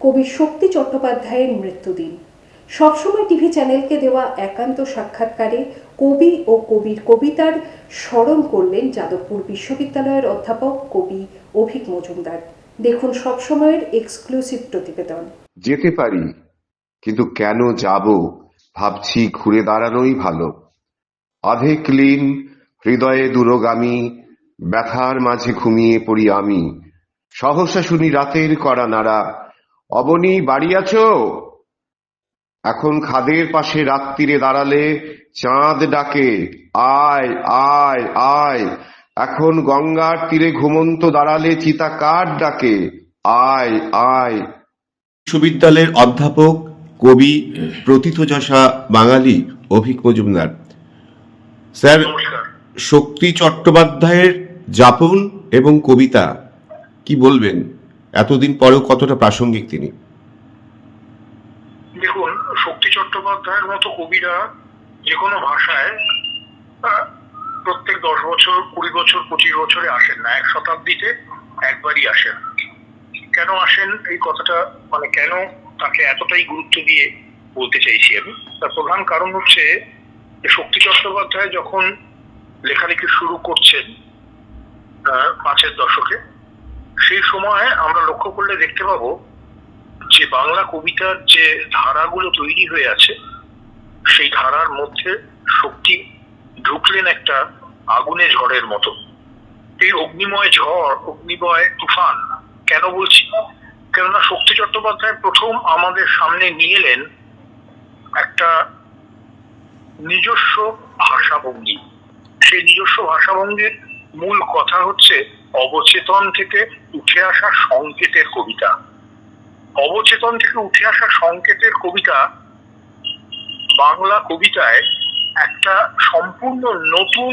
কবি শক্তি চট্টোপাধ্যায়ের মৃত্যুদিন। সবসময় টিভি চ্যানেলকে দেওয়া একান্ত সাক্ষাৎকারে কবি ও কবির কবিতার স্মরণ করলেন যাদবপুর বিশ্ববিদ্যালয়ের অধ্যাপক কবি অভিক মজুমদার। দেখুন সবসময়ের এক্সক্লুসিভ প্রতিবেদন। যেতে পারি, কিন্তু কেন যাব ভাবছি ঘুরে দাঁড়ানোই ভালো। অধেক লীন হৃদয়ে দূরগামী, ব্যথার মাঝে ঘুমিয়ে পড়ি আমি। সহসা শুনি রাতের করা নাড়া অবনী বাড়ি আছো? এখন খাদের পাশে রাত্রিরে দাঁড়ালে চাঁদ ডাকে আয় আয় আয়। এখন গঙ্গার তীরে ঘুমন্ত দাঁড়ালে চিতা কাঠ ডাকে আয় আয়। বিশ্ববিদ্যালয়ের অধ্যাপক কবি প্রথিতযশা বাঙালি অভিক মজুমদার। স্যার শক্তি চট্টোপাধ্যায়ের যাপন এবং কবিতা কি বলবেন? এতদিন পরেও কতটা প্রাসঙ্গিক তিনি? দেখুন, শক্তি চট্টোপাধ্যায়ের মতো কবিরা যে কোনো ভাষায় প্রত্যেক দশ বছর, কুড়ি বছর, পঁচিশ বছরে আসেন না। এক শতাব্দীতে একবারই আসেন। কেন আসেন? এই কথাটা মানে কেন তাকে এতটাই গুরুত্ব দিয়ে বলতে চাইছি আমি? তার প্রধান কারণ হচ্ছে শক্তি চট্টোপাধ্যায় যখন লেখালেখি শুরু করছেন পাঁচের দশকে সেই সময় আমরা লক্ষ্য করলে দেখতে পাবো যে বাংলা কবিতার যে ধারাগুলো তৈরি হয়ে আছে, সেই ধারার মধ্যে শক্তি ঢুকলেন একটা আগুনে ঝড়ের মতো। এই অগ্নিময় ঝড়, অগ্নিময় তুফান, কেন বলছি? কেননা শক্তি চট্টোপাধ্যায় প্রথম আমাদের সামনে নিয়ে এলেন একটা নিজস্ব ভাষাভঙ্গি। সেই নিজস্ব ভাষাভঙ্গির মূল কথা হচ্ছে অবচেতন থেকে উঠে আসা সংকেতের কবিতা। অবচেতন থেকে উঠে আসা সংকেতের কবিতা বাংলা কবিতায় একটা সম্পূর্ণ নতুন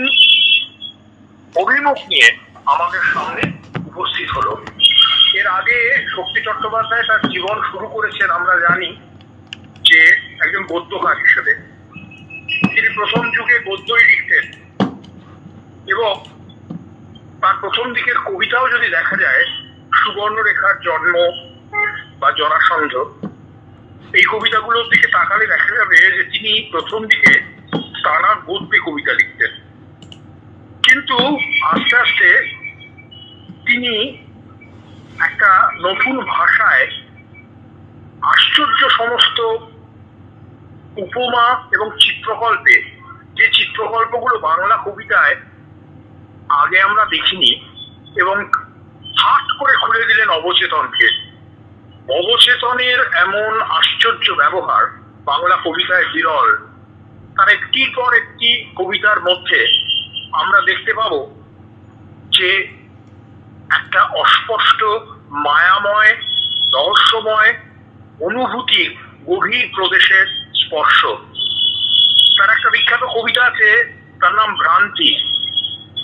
অভিমুখ নিয়ে আমাদের সামনে উপস্থিত হলো। এর আগে শক্তি চট্টোপাধ্যায় তার জীবন শুরু করেছেন, আমরা জানি যে একজন গদ্যকার হিসেবে। তিনি প্রথম যুগে গদ্যই লিখতেন এবং তার প্রথম দিকের কবিতাও যদি দেখা যায়, সুবর্ণরেখার জন্ম বা জরাসন্ধ, এই কবিতাগুলোর দিকে তাকালে দেখা যাবে যে তিনি প্রথম দিকে টানা গদ্যে কবিতা লিখতেন। কিন্তু আস্তে আস্তে তিনি একটা নতুন ভাষায় আশ্চর্য সমস্ত উপমা এবং চিত্রকল্পে যে চিত্রকল্পগুলো বাংলা কবিতায় আগে আমরা দেখিনি এবং হাট করে খুলে দিলেন অবচেতনকে। অবচেতনের এমন আশ্চর্য ব্যবহার বাংলা কবিতায় বিরল। তার একটির পর একটি কবিতার মধ্যে আমরা দেখতে পাবো যে একটা অস্পষ্ট, মায়াময়, রহস্যময় অনুভূতির গভীর প্রদেশের স্পর্শ। তার একটা বিখ্যাত কবিতা আছে, তার নাম ভ্রান্তি।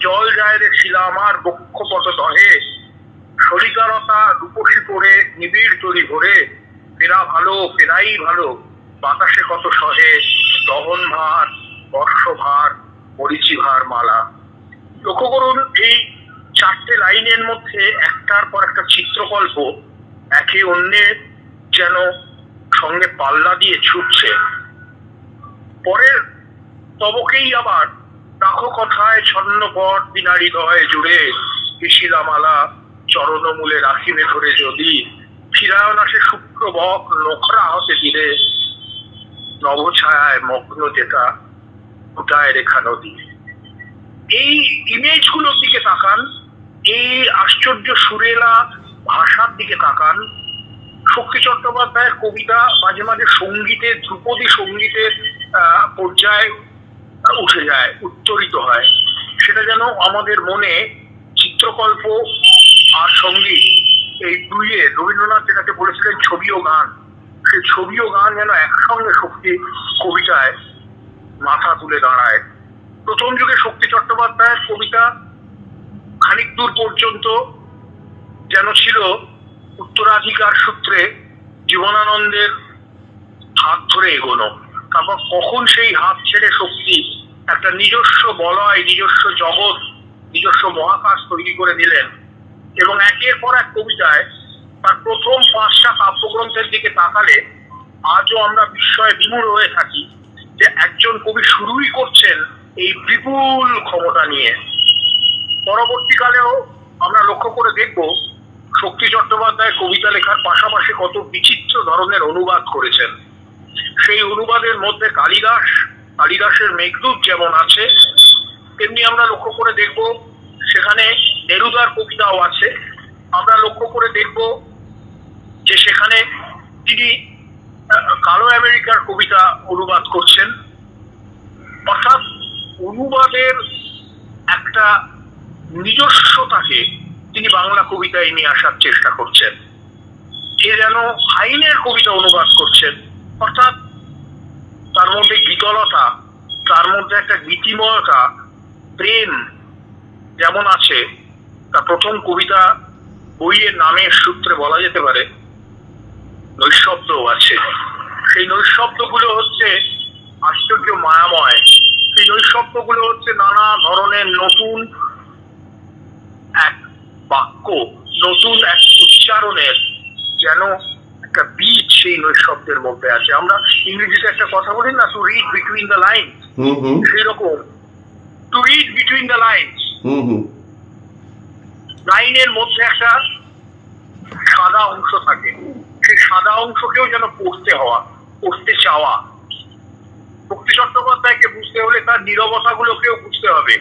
জল যায় রে শিলা আমার দহে সরিকারতা রূপসী করে নিবিড় তরি ভরে, ফেরা ভালো, ফেরাই ভালো, বাতাসে কত সহে, দহন ভার, বর্ষ ভার, মরিচি ভার মালা। লক্ষ্য করুন, এই চারটে লাইনের মধ্যে একটার পর একটা চিত্রকল্প একে অন্যের যেন সঙ্গে পাল্লা দিয়ে ছুটছে। পরের তবকেই আবার রাখো কথায় ছন্ন পর বিনারী দয় জুড়ে, পিশিলামালা চরণমূলে রাখিবে ধরে যদি। ফিরায়ন আসে শুক্র বক নোখরা হতে দিলে। নবছায়ায় মগ্ন যেটা ফুটায় রেখা নদী। এই ইমেজগুলোর দিকে তাকান, এই আশ্চর্য সুরেলা ভাষার দিকে তাকান। শক্তি চট্টোপাধ্যায়ের কবিতা মাঝে মাঝে সঙ্গীতের ধ্রুপদী সঙ্গীতের পর্যায়ে উঠে যায় উত্তরিত হয়। সেটা যেন আমাদের মনে চিত্রকল্প আর সংগীত এই দুইয়ে, রবীন্দ্রনাথ যেটাকে বলেছিলেন ছবি ও গান, সেই ছবি ও গান যেন একসঙ্গে শক্তি কবিতায় মাথা তুলে দাঁড়ায়। প্রথম যুগে শক্তি চট্টোপাধ্যায়ের কবিতা খানিক দূর পর্যন্ত যেন ছিল উত্তরাধিকার সূত্রে জীবনানন্দের হাত ধরে এগোনো। তারপর কখন সেই হাত ছেড়ে শক্তি, একটা নিজস্ব বলয়, নিজস্ব জগৎ, নিজস্ব মহাকাশ তৈরি করে নিলেন। এবং একের পর এক কবিতায় তার প্রথম পাঁচটা কাব্যগ্রন্থের দিকে তাকালে আজও আমরা বিস্ময়ে বিমূঢ় হয়ে থাকি যে একজন কবি শুরুই করছেন এই বিপুল ক্ষমতা নিয়ে। পরবর্তীকালেও আমরা লক্ষ্য করে দেখব শক্তি চট্টোপাধ্যায় কবিতা লেখার পাশাপাশি কত বিচিত্র ধরনের অনুবাদ করেছেন। সেই অনুবাদের মধ্যে কালিদাস, কালিদাসের মেঘদূত যেমন আছে, তেমনি আমরা লক্ষ্য করে দেখব সেখানে নেরুদার কবিতাও আছে। আমরা লক্ষ্য করে দেখব যে সেখানে তিনি কালো আমেরিকার কবিতা অনুবাদ করছেন। অর্থাৎ অনুবাদের একটা নিজস্বতাকে তিনি বাংলা কবিতায় নিয়ে আসার চেষ্টা করছেন। এ যেন আইনের কবিতা অনুবাদ করছেন। অর্থাৎ তার মধ্যে গীতলতা তার মধ্যে একটা গীতিময়তা, প্রেম যেমন আছে, তা প্রথম কবিতা বইয়ের নামের সূত্রে বলা যেতে পারে নৈশব্দও আছে। সেই নৈশব্দগুলো হচ্ছে আশ্চর্য মায়াময়। সেই নৈশব্দগুলো হচ্ছে নানা ধরনের নতুন এক বাক্য, নতুন এক উচ্চারণের যেন সেই নৈশব্দের মধ্যে আছে। আমরা ইংরেজিতে একটা কথা বলি না to read between the line hmm hmm. সেই রকম to read between the line লাইনের মধ্যে একটা সাদা অংশ থাকে। সেই সাদা অংশকেও যেন পড়তে হওয়া পড়তে চাওয়া। ভক্তি চট্টোপাধ্যায়কে বুঝতে হলে তার নিরবতাগুলোকেও বুঝতে হবে।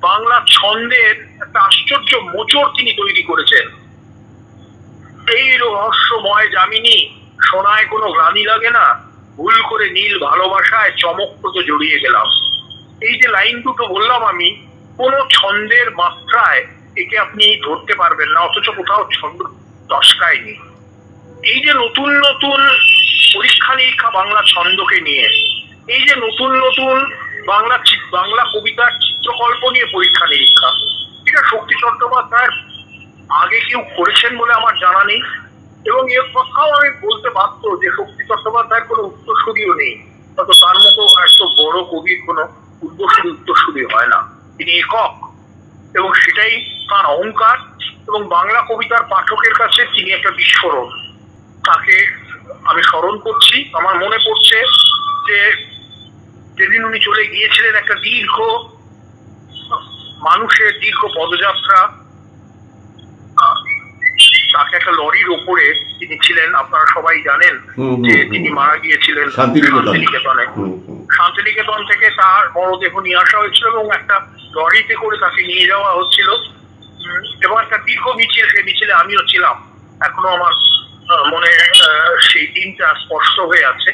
বাংলা ছন্দের একটা আশ্চর্য মোচড় তিনি তৈরি করেছেন। এই রহস্যময় জামিনী সোনায় কোনো গ্লানি লাগে না। ভুল করে নীল ভালোবাসায় চমকপ্রদ জড়িয়ে গেলাম। এই যে লাইন দুটো বললাম আমি, কোন ছন্দের মাত্রায় একে আপনি ধরতে পারবেন না, অথচ কোথাও ছন্দ দশকায়নি। এই যে নতুন নতুন পরীক্ষা নিরীক্ষা বাংলা ছন্দকে নিয়ে, এই যে নতুন নতুন বাংলা বাংলা কবিতার চিত্রকল্প নিয়ে পরীক্ষা নিরীক্ষা, এটা শক্তি চট্টোপাধ্যায়ের আগে কেউ করেছেন বলে আমার জানা নেই। এবং এর কথাও আমি বলতে বাধ্য যে শক্তি চট্টোপাধ্যায়ের কোনো উত্তরসূরিও নেই। তত তার মতো এত বড় কবির কোনো উত্তরসূরি উত্তরসূরি হয় না। তিনি একক। এবং সেটাই তার অহংকার এবং বাংলা কবিতার পাঠকের কাছে তিনি একটা বিস্ফোরণ। তাকে আমি স্মরণ করছি। আমার মনে পড়ছে যে যেদিন উনি চলে গিয়েছিলেন একটা দীর্ঘ মানুষের দীর্ঘ পদযাত্রা তাকে একটা লরির ওপরে তিনি ছিলেন আপনারা সবাই জানেন যে তিনি মারা গিয়েছিলেন শান্তিনিকেতন। শান্তিনিকেতনে। থেকে তার মরদেহ নিয়ে আসা হয়েছিল এবং একটা লরিতে করে তাকে নিয়ে যাওয়া হচ্ছিল। এবং একটা দীর্ঘ মিছিল সেই মিছিলে আমিও ছিলাম। এখনও আমার মনে আহ, সেই দিনটা স্পষ্ট হয়ে আছে।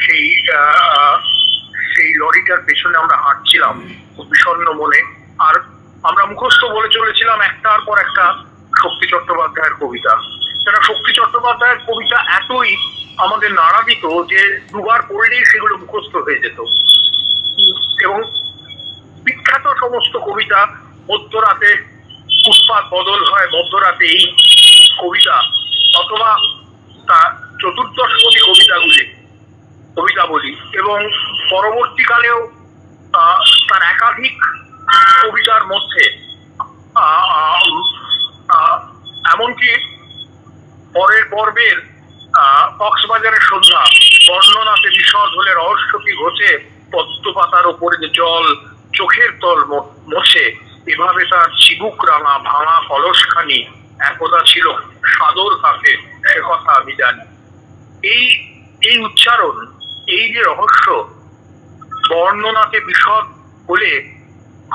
সেই সেই লরিটার পেছনে আমরা হাঁটছিলাম খুব বিষণ্ণ মনে। আর আমরা মুখস্থ বলে চলেছিলাম একটার পর একটা শক্তি চট্টোপাধ্যায়ের কবিতা। কেন শক্তি চট্টোপাধ্যায়ের কবিতা এতই আমাদের নাড়া দিত যে দুবার পড়লেই সেগুলো মুখস্থ হয়ে যেত। এবং বিখ্যাত সমস্ত কবিতা, মধ্যরাতে উৎপাত বদল হয়, মধ্যরাতে এই কবিতা অথবা তার চতুর্দশপদী কবিতাগুলি কবিতা বলি এবং পরবর্তীকালেও তার একাধিক কবিতার মধ্যে এমনকি পরের পর্বের কক্সবাজারের সন্ধ্যা, বর্ণনাতে বিশদ হলে রহস্য কি ঘটে পদ্ম পাতার ওপরে যে জল চোখের তল মোছে, এভাবে তার চিবুক রাঙা ভাঙা কলসখানি একদা ছিল সাদর কাছে সে কথা আমি জানি। এই এই উচ্চারণ, এই যে রহস্য, বর্ণনাতে বিশদ হলে,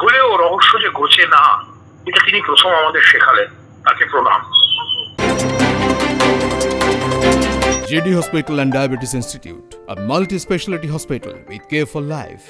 হলেও রহস্য যে ঘোচে না, এটা তিনি প্রথম আমাদের শেখালেন। JD Hospital and Diabetes Institute, a multi specialty hospital with care for life.